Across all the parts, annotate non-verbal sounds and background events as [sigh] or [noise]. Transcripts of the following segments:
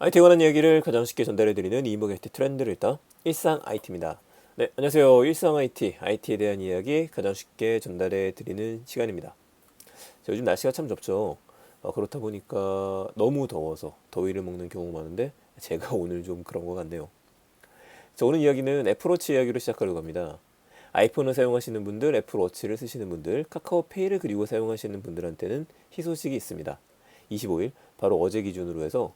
IT에 관한 이야기를 가장 쉽게 전달해드리는 IT 트렌드를 읽다 일상 IT입니다. 네, 안녕하세요. 일상 IT, IT에 대한 이야기 가장 쉽게 전달해드리는 시간입니다. 자, 요즘 날씨가 참 덥죠. 어, 그렇다 보니까 너무 더워서 더위를 먹는 경우가 많은데 제가 [laughs] 오늘 좀 그런 것 같네요. 자, 오늘 이야기는 애플워치 이야기로 시작하려고 합니다. 아이폰을 사용하시는 분들, 애플워치를 쓰시는 분들, 카카오페이를 그리고 사용하시는 분들한테는 희소식이 있습니다. 25일, 바로 어제 기준으로 해서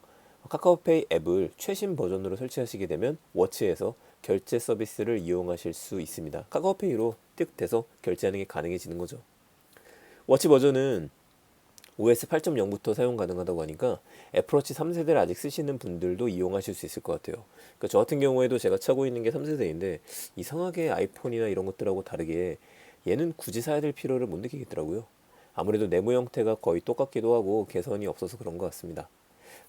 카카오페이 앱을 최신 버전으로 설치하시게 되면 워치에서 결제 서비스를 이용하실 수 있습니다. 카카오페이로 띡 돼서 결제하는 게 가능해지는 거죠. 워치 버전은 OS 8.0부터 사용 가능하다고 하니까 애플워치 3세대를 아직 쓰시는 분들도 이용하실 수 있을 것 같아요. 그러니까 저 같은 경우에도 제가 차고 있는 게 3세대인데 이상하게 아이폰이나 이런 것들하고 다르게 얘는 굳이 사야 될 필요를 못 느끼겠더라고요. 아무래도 내부 형태가 거의 똑같기도 하고 개선이 없어서 그런 것 같습니다.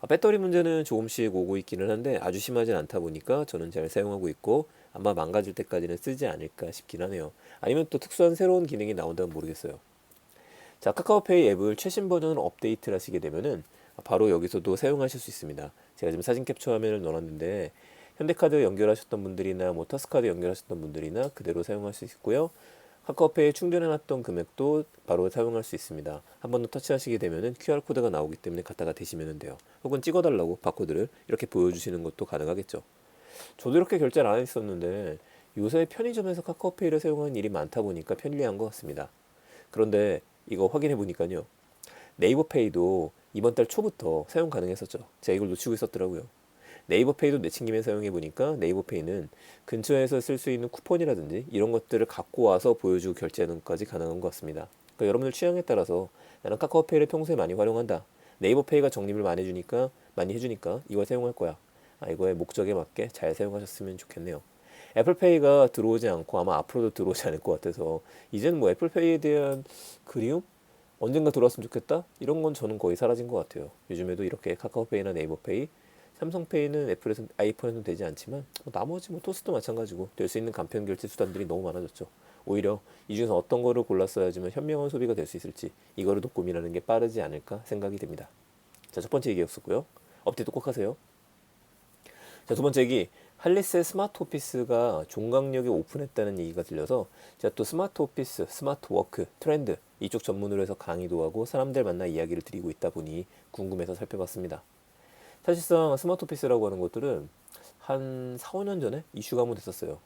아, 배터리 문제는 조금씩 오고 있기는 한데 아주 심하진 않다 보니까 저는 잘 사용하고 있고 아마 망가질 때까지는 쓰지 않을까 싶긴 하네요. 아니면 또 특수한 새로운 기능이 나온다면 모르겠어요. 자, 카카오페이 앱을 최신 버전 업데이트를 하시게 되면은 바로 여기서도 사용하실 수 있습니다. 제가 지금 사진 캡처 화면을 넣어놨는데 현대카드 연결하셨던 분들이나 뭐 터스카드 연결하셨던 분들이나 그대로 사용할 수 있고요. 카카오페이에 충전해놨던 금액도 바로 사용할 수 있습니다. 한 번 더 터치하시게 되면은 QR코드가 나오기 때문에 갖다가 대시면 돼요. 혹은 찍어달라고 바코드를 이렇게 보여주시는 것도 가능하겠죠. 저도 이렇게 결제를 안 했었는데 요새 편의점에서 카카오페이를 사용하는 일이 많다 보니까 편리한 것 같습니다. 그런데 이거 확인해 보니까요. 네이버페이도 이번 달 초부터 사용 가능했었죠. 제가 이걸 놓치고 있었더라고요. 네이버페이도 내친김에 사용해 보니까 네이버페이는 근처에서 쓸 수 있는 쿠폰이라든지 이런 것들을 갖고 와서 보여주고 결제하는 것까지 가능한 것 같습니다. 그러니까 여러분들 취향에 따라서 나는 카카오페이를 평소에 많이 활용한다. 네이버페이가 적립을 많이 해주니까 많이 해주니까 이걸 사용할 거야. 아, 이거의 목적에 맞게 잘 사용하셨으면 좋겠네요. 애플페이가 들어오지 않고 아마 앞으로도 들어오지 않을 것 같아서 이제는 뭐 애플페이에 대한 그리움 언젠가 들어왔으면 좋겠다 이런 건 저는 거의 사라진 것 같아요. 요즘에도 이렇게 카카오페이나 네이버페이 삼성페이는 애플에서 아이폰에는 되지 않지만 뭐 나머지 뭐 토스도 마찬가지고 될 수 있는 간편 결제 수단들이 너무 많아졌죠. 오히려 이 중에서 어떤 거를 골랐어야지만 현명한 소비가 될 수 있을지 이거를 더 고민하는 게 빠르지 않을까 생각이 됩니다. 자, 첫 번째 얘기였었고요. 업데이트 꼭 하세요. 자, 두 번째 얘기. 할리스의 스마트 오피스가 종강역에 오픈했다는 얘기가 들려서 제가 또 스마트 오피스, 스마트 워크, 트렌드 이쪽 전문으로 해서 강의도 하고 사람들 만나 이야기를 드리고 있다 보니 궁금해서 살펴봤습니다. 사실상 스마트 오피스라고 하는 것들은 한 4, 5년 전에 이슈가 한번 됐었어요.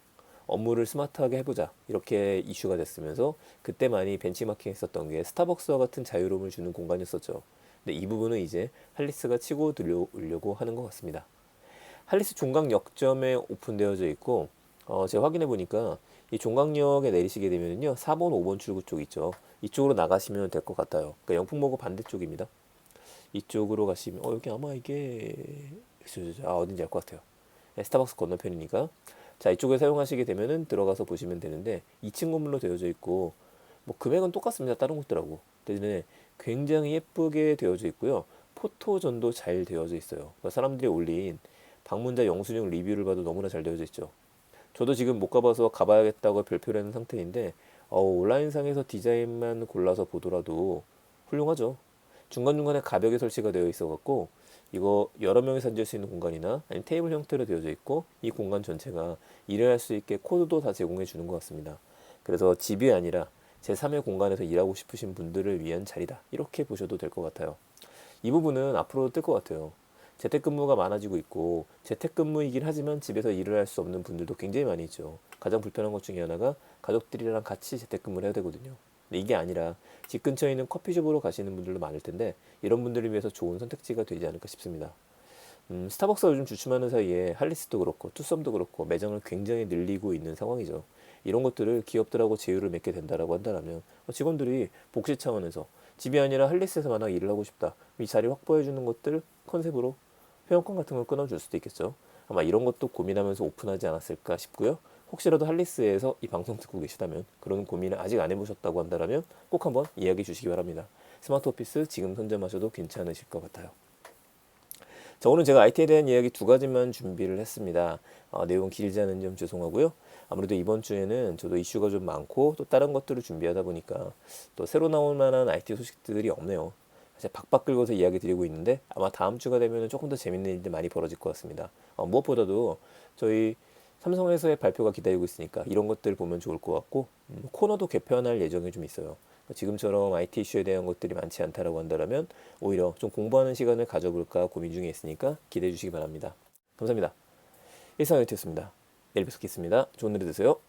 업무를 스마트하게 해보자 이렇게 이슈가 됐으면서 그때 많이 벤치마킹 했었던 게 스타벅스와 같은 자유로움을 주는 공간이었었죠. 근데 이 부분은 이제 할리스가 치고 들려오려고 하는 것 같습니다. 할리스 종강역점에 오픈되어져 있고 어, 제가 확인해 보니까 이 종강역에 내리시게 되면요 4번, 5번 출구 쪽 있죠. 이쪽으로 나가시면 될 것 같아요. 그러니까 영풍목고 반대쪽입니다. 이쪽으로 가시면 어 여기 아마 이게 아 어딘지 알 것 같아요. 네, 스타벅스 건너편이니까 자 이쪽을 사용하시게 되면은 들어가서 보시면 되는데 2층 건물로 되어져 있고 뭐 금액은 똑같습니다. 다른 곳들하고 대신에 굉장히 예쁘게 되어져 있고요. 포토전도 잘 되어져 있어요. 그러니까 사람들이 올린 방문자 영수증 리뷰를 봐도 너무나 잘 되어져 있죠. 저도 지금 못 가봐서 가봐야겠다고 별표를 하는 상태인데 어, 온라인상에서 디자인만 골라서 보더라도 훌륭하죠. 중간중간에 가벽에 설치가 되어 있어 갖고 이거 여러 명이서 앉을 수 있는 공간이나 아니면 테이블 형태로 되어져 있고 이 공간 전체가 일을 할 수 있게 코드도 다 제공해 주는 것 같습니다. 그래서 집이 아니라 제3의 공간에서 일하고 싶으신 분들을 위한 자리다. 이렇게 보셔도 될 것 같아요. 이 부분은 앞으로 뜰것 같아요. 재택근무가 많아지고 있고 재택근무이긴 하지만 집에서 일을 할 수 없는 분들도 굉장히 많이 있죠. 가장 불편한 것 중에 하나가 가족들이랑 같이 재택근무를 해야 되거든요. 이게 아니라 집 근처에 있는 커피숍으로 가시는 분들도 많을 텐데 이런 분들을 위해서 좋은 선택지가 되지 않을까 싶습니다. 음, 스타벅스가 요즘 주춤하는 사이에 할리스도 그렇고 투썸도 그렇고 매장을 굉장히 늘리고 있는 상황이죠. 이런 것들을 기업들하고 제휴를 맺게 된다라고 한다면 직원들이 복지 차원에서 집이 아니라 할리스에서 만약 일을 하고 싶다. 이 자리 확보해 주는 것들 컨셉으로 회원권 같은 걸 끊어줄 수도 있겠죠. 아마 이런 것도 고민하면서 오픈하지 않았을까 싶고요. 혹시라도 할리스에서 이 방송 듣고 계시다면 그런 고민을 아직 안 해보셨다고 한다면 꼭 한번 이야기 주시기 바랍니다. 스마트 오피스 지금 선점하셔도 괜찮으실 것 같아요. 자, 오늘 제가 IT에 대한 이야기 두 가지만 준비를 했습니다. 어, 내용 길지 않은 점 죄송하고요. 아무래도 이번 주에는 저도 이슈가 좀 많고 또 다른 것들을 준비하다 보니까 또 새로 나올 만한 IT 소식들이 없네요. 이제 박박 긁어서 이야기 드리고 있는데 아마 다음 주가 되면 조금 더 재밌는 일들 많이 벌어질 것 같습니다. 어, 무엇보다도 저희 삼성에서의 발표가 기다리고 있으니까 이런 것들 보면 좋을 것 같고 음, 코너도 개편할 예정이 좀 있어요. 지금처럼 IT 이슈에 대한 것들이 많지 않다라고 한다면 오히려 좀 공부하는 시간을 가져볼까 고민 중에 있으니까 기대해 주시기 바랍니다. 감사합니다. 일상이었습니다. 내일 뵙겠습니다. 좋은 하루 되세요.